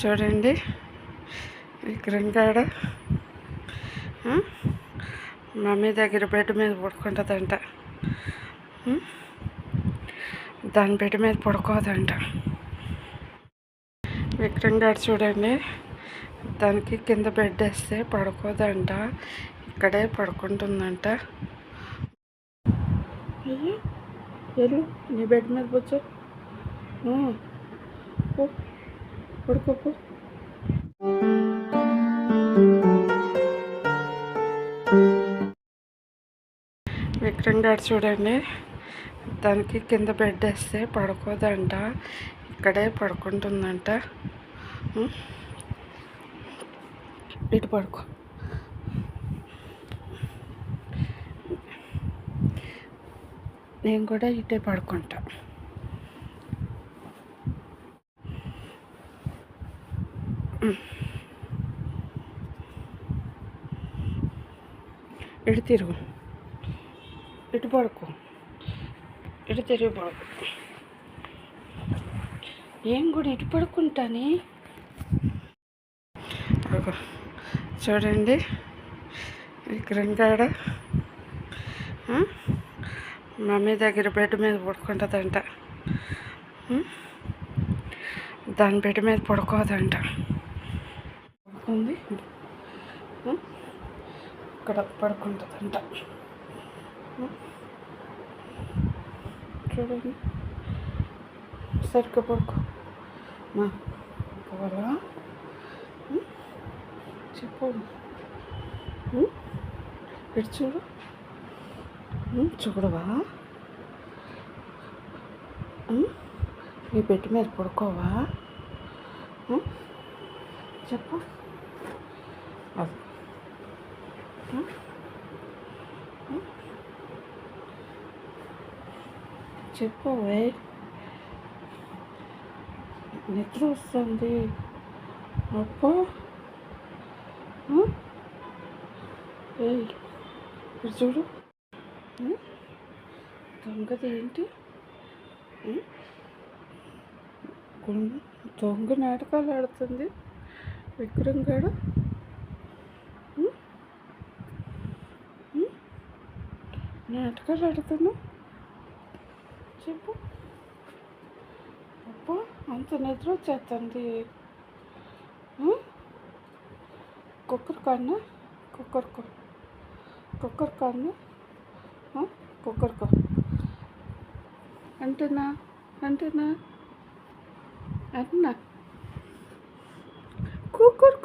చూడండి. విక్రమ్ కాడ మమ్మీ దగ్గర బెడ్ మీద పడుకుంటుందంట. దాని బెడ్ మీద పడుకోదంట. విక్రమ్ గారు చూడండి. దానికి కింద బెడ్ వేస్తే పడుకోదంట. ఇక్కడే పడుకుంటుందంట. అయ్యో వెళ్ళు నీ బెడ్ మీద కూర్చో. ఆ, పో విక్రమ్ గారు చూడండి దానికి కింద బెడ్ వేస్తే పడుకోదంట ఇక్కడే పడుకుంటుందంట. ఇటు పడుకో. నేను కూడా ఇటే పడుకుంటా. ఇటు తిరుగు? ఇటు పడుకో? ఇటు తిరిగి పడుకో? ఏం కూడా ఇటు పడుకుంటానే? చూడండి. విక్రమ్ మమ్మీ దగ్గర బెడ్ మీద పడుకుంటుందంట. దాని బెడ్ మీద పడుకోదంట. ఉంది ఇక్కడ పడుకుంటుందంట. చూడండి. సరిగ్గా పడుకో. మా పోవాలా? చెప్పు. ఇటు చూడు. చూడవా? ఉం? నీ మీద పడుకోవా? చెప్పు. చెప్పవే నిద్ర వస్తుంది. అప్పో hmm? చూడు. Hmm? దొంగది ఏంటి? Hmm? దొంగ నాటకాలు ఆడుతుంది. విక్రమ్ గారు నాటకాలు ఆడుతున్నా చెప్పు. అప్పు అంత నిద్ర వచ్చేస్తుంది ఉం? కుక్కర్ కన్నా కుక్కర్ కుక్కర్ కన్నా కుక్కర్ అంటున్నా అంటున్నా కుక్కర్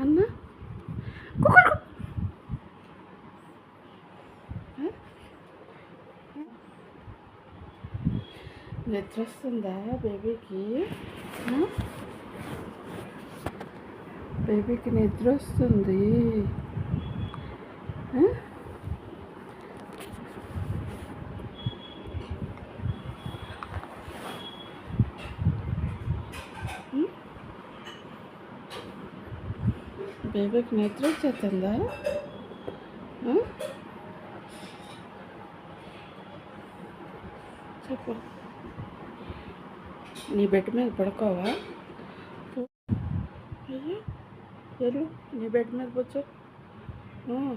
అన్నా కుక్కర్ నిద్ర వస్తుందా బేబీకి బేబీకి నిద్ర వస్తుంది బేబీకి నిద్ర వచ్చేస్తుందా చెప్పండి చెప్పు. నీ బెడ్ మీద పడుకోవా? అయ్యో వెళ్ళు నీ బెడ్ మీద కూర్చో. ఆ,